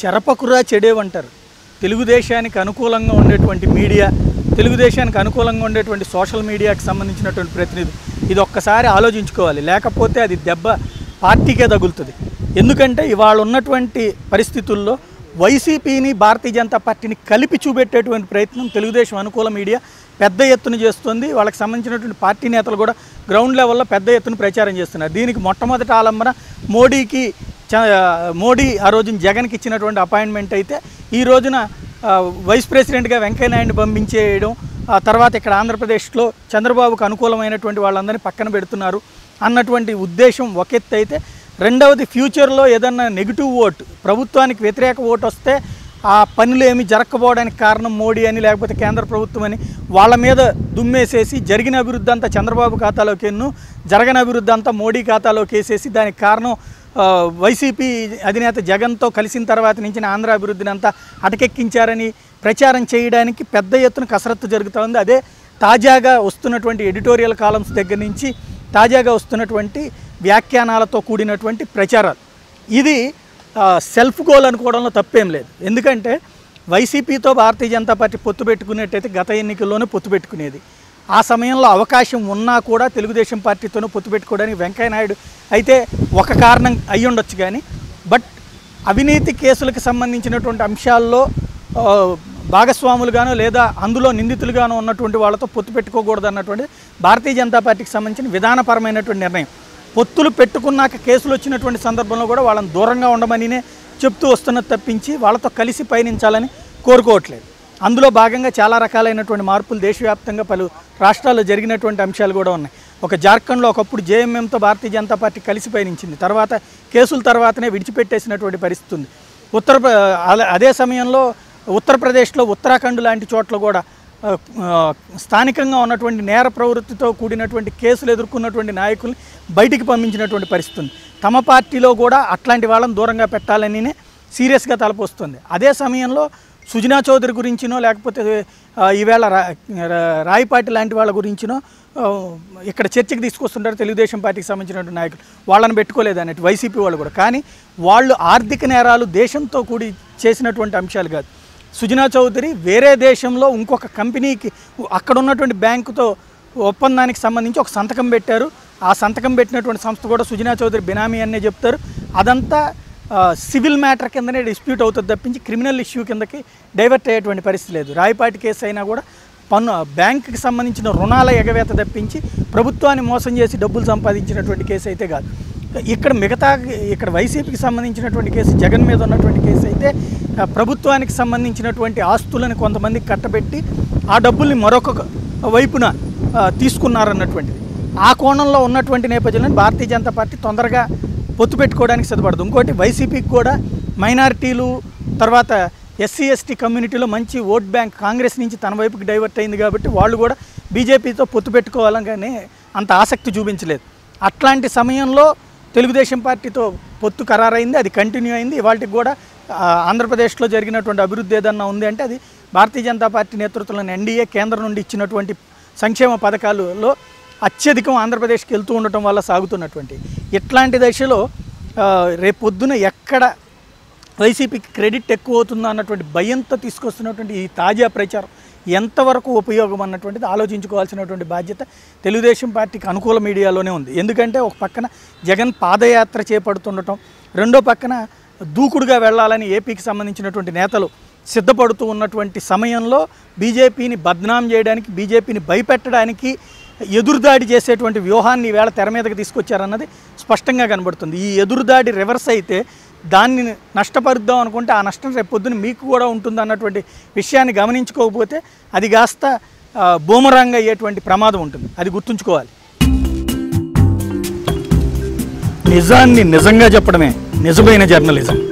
చెరపకురా చెడేవంటారు. తెలుగుదేశానికి అనుకూలంగా ఉండేటువంటి మీడియా తెలుగుదేశానికి అనుకూలంగా ఉండేటువంటి సోషల్ మీడియాకి సంబంధించినటువంటి ప్రతినిధి ఇది ఒక్కసారి ఆలోచించుకోవాలి. లేకపోతే అది దెబ్బ పార్టీకే తగులుతుంది. ఎందుకంటే ఇవాళ ఉన్నటువంటి పరిస్థితుల్లో వైసీపీని భారతీయ జనతా పార్టీని కలిపి చూపెట్టేటువంటి ప్రయత్నం తెలుగుదేశం అనుకూల మీడియా పెద్ద ఎత్తున చేస్తుంది. వాళ్ళకి సంబంధించినటువంటి పార్టీ నేతలు కూడా గ్రౌండ్ లెవెల్లో పెద్ద ఎత్తున ప్రచారం చేస్తున్నారు. దీనికి మొట్టమొదటి ఆలంబన మోడీకి మోడీ ఆ రోజున జగన్కి ఇచ్చినటువంటి అపాయింట్మెంట్ అయితే ఈ రోజున వైస్ ప్రెసిడెంట్గా వెంకయ్యనాయుడిని పంపించేయడం ఆ తర్వాత ఇక్కడ ఆంధ్రప్రదేశ్లో చంద్రబాబుకు అనుకూలమైనటువంటి వాళ్ళందరినీ పక్కన పెడుతున్నారు అన్నటువంటి ఉద్దేశం ఒక ఎత్తు అయితే రెండవది ఫ్యూచర్లో ఏదన్నా నెగిటివ్ ఓట్ ప్రభుత్వానికి వ్యతిరేక ఓటు వస్తే ఆ పనులు ఏమి జరగకపోవడానికి కారణం మోడీ అని లేకపోతే కేంద్ర ప్రభుత్వం అని వాళ్ళ మీద దుమ్మేసేసి జరిగిన అభివృద్ధి అంతా చంద్రబాబు ఖాతాలోకి ఎన్ను జరగని అభివృద్ధి అంతా మోడీ ఖాతాలోకి వేసేసి దానికి కారణం వైసీపీ అధినేత జగన్తో కలిసిన తర్వాత నుంచి ఆంధ్ర అభివృద్ధిని అంతా అటకెక్కించారని ప్రచారం చేయడానికి పెద్ద ఎత్తున కసరత్తు జరుగుతోంది. అదే తాజాగా వస్తున్నటువంటి ఎడిటోరియల్ కాలమ్స్ దగ్గర నుంచి తాజాగా వస్తున్నటువంటి వ్యాఖ్యానాలతో కూడినటువంటి ప్రచారాలు. ఇది సెల్ఫ్ గోల్ అనుకోవడంలో తప్పేం లేదు. ఎందుకంటే వైసీపీతో భారతీయ జనతా పార్టీ పొత్తు పెట్టుకునేట్టయితే గత ఎన్నికల్లోనే పొత్తు పెట్టుకునేది. ఆ సమయంలో అవకాశం ఉన్నా కూడా తెలుగుదేశం పార్టీతోనూ పొత్తు పెట్టుకోవడానికి వెంకయ్యనాయుడు అయితే ఒక కారణం అయి ఉండొచ్చు కానీ బట్ అవినీతి కేసులకు సంబంధించినటువంటి అంశాల్లో భాగస్వాములుగాను భాగస్వాములుగానో లేదా అందులో నిందితులుగానో ఉన్నటువంటి వాళ్ళతో పొత్తు పెట్టుకోకూడదు అన్నటువంటి భారతీయ జనతా పార్టీకి సంబంధించిన విధానపరమైనటువంటి నిర్ణయం. పొత్తులు పెట్టుకున్నాక కేసులు వచ్చినటువంటి సందర్భంలో కూడా వాళ్ళని దూరంగా ఉండమనినే చెప్తూ వస్తున్నది తప్పించి వాళ్ళతో కలిసి పయనించాలని కోరుకోవట్లేదు. అందులో భాగంగా చాలా రకాలైనటువంటి మార్పులు దేశవ్యాప్తంగా పలు రాష్ట్రాల్లో జరిగినటువంటి అంశాలు కూడా ఉన్నాయి. ఒక జార్ఖండ్లో ఒకప్పుడు జేఎంఎంతో భారతీయ జనతా పార్టీ కలిసి పయనించింది. తర్వాత కేసుల తర్వాతనే విడిచిపెట్టేసినటువంటి పరిస్థితి ఉంది. ఉత్తర అదే సమయంలో ఉత్తరప్రదేశ్లో ఉత్తరాఖండ్ లాంటి చోట్ల కూడా స్థానికంగా ఉన్నటువంటి నేర ప్రవృత్తితో కూడినటువంటి కేసులు ఎదుర్కొన్నటువంటి నాయకుల్ని బయటికి పంపించినటువంటి పరిస్థితి ఉంది. తమ పార్టీలో కూడా అట్లాంటి వాళ్ళని దూరంగా పెట్టాలనినే సీరియస్గా తలపొస్తుంది. అదే సమయంలో సుజనా చౌదరి గురించినో లేకపోతే ఈవేళ రాయపాటి లాంటి వాళ్ళ గురించినో ఇక్కడ చర్చకి తీసుకొస్తుంటారు తెలుగుదేశం పార్టీకి సంబంధించినటువంటి నాయకులు. వాళ్ళని పెట్టుకోలేదు అన్నట్టు వైసీపీ వాళ్ళు కూడా. కానీ వాళ్ళు ఆర్థిక నేరాలు దేశంతో కూడి చేసినటువంటి అంశాలు కాదు. సుజనా చౌదరి వేరే దేశంలో ఇంకొక కంపెనీకి అక్కడ ఉన్నటువంటి బ్యాంకుతో ఒప్పందానికి సంబంధించి ఒక సంతకం పెట్టారు. ఆ సంతకం పెట్టినటువంటి సంస్థ కూడా సుజనా చౌదరి బినామీ అనే చెప్తారు. అదంతా సివిల్ మ్యాటర్ కిందనే డిస్ప్యూట్ అవుతుంది తప్పించి క్రిమినల్ ఇష్యూ కిందకి డైవర్ట్ అయ్యేటువంటి పరిస్థితి లేదు. రాయపాటి కేసు అయినా కూడా పన్ను బ్యాంకుకి సంబంధించిన రుణాల ఎగవేత తప్పించి ప్రభుత్వాన్ని మోసం చేసి డబ్బులు సంపాదించినటువంటి కేసు అయితే కాదు. ఇక్కడ మిగతా ఇక్కడ వైసీపీకి సంబంధించినటువంటి కేసు జగన్ మీద ఉన్నటువంటి కేసు అయితే ప్రభుత్వానికి సంబంధించినటువంటి ఆస్తులను కొంతమందికి కట్టబెట్టి ఆ డబ్బుల్ని మరొక వైపున తీసుకున్నారన్నటువంటిది. ఆ కోణంలో ఉన్నటువంటి నేపథ్యంలో భారతీయ జనతా పార్టీ తొందరగా పొత్తు పెట్టుకోవడానికి సిద్ధపడదు. ఇంకోటి వైసీపీకి కూడా మైనారిటీలు తర్వాత ఎస్సీ ఎస్టీ కమ్యూనిటీలో మంచి ఓట్ బ్యాంక్ కాంగ్రెస్ నుంచి తన వైపుకి డైవర్ట్ అయింది కాబట్టి వాళ్ళు కూడా బీజేపీతో పొత్తు పెట్టుకోవాలని అంత ఆసక్తి చూపించలేదు. అట్లాంటి సమయంలో తెలుగుదేశం పార్టీతో పొత్తు ఖరారైంది అది కంటిన్యూ అయింది. ఇవాళకి కూడా ఆంధ్రప్రదేశ్లో జరిగినటువంటి అభివృద్ధి ఏదన్నా ఉంది అంటే అది భారతీయ జనతా పార్టీ నేతృత్వంలోని ఎన్డీఏ కేంద్రం నుండి ఇచ్చినటువంటి సంక్షేమ పథకాలలో అత్యధికం ఆంధ్రప్రదేశ్కి వెళ్తూ ఉండటం వల్ల సాగుతున్నటువంటి. ఇట్లాంటి దశలో రేపొద్దున ఎక్కడ వైసీపీకి క్రెడిట్ ఎక్కువ అవుతుందో అన్నటువంటి భయంతో తీసుకొస్తున్నటువంటి ఈ తాజా ప్రచారం ఎంతవరకు ఉపయోగం అన్నటువంటిది ఆలోచించుకోవాల్సినటువంటి బాధ్యత తెలుగుదేశం పార్టీకి అనుకూల మీడియాలోనే ఉంది. ఎందుకంటే ఒక పక్కన జగన్ పాదయాత్ర చేపడుతుండటం రెండో పక్కన దూకుడుగా వెళ్ళాలని ఏపీకి సంబంధించినటువంటి నేతలు సిద్ధపడుతూ ఉన్నటువంటి సమయంలో బీజేపీని బద్నాం చేయడానికి బీజేపీని భయపెట్టడానికి ఎదురుదాడి చేసేటువంటి వ్యూహాన్ని ఈవేళ తెర మీదకి తీసుకొచ్చారన్నది స్పష్టంగా కనబడుతుంది. ఈ ఎదురుదాడి రివర్స్ అయితే దాన్ని నష్టపరుద్దాం అనుకుంటే ఆ నష్టం రేపొద్దున మీకు కూడా ఉంటుంది అన్నటువంటి విషయాన్ని గమనించుకోకపోతే అది కాస్త భూమరంగ బూమరాంగ్ అయ్యేటువంటి ప్రమాదం ఉంటుంది. అది గుర్తుంచుకోవాలి. నిజాన్ని నిజంగా చెప్పడమే. నిజమైన జర్నలిజం.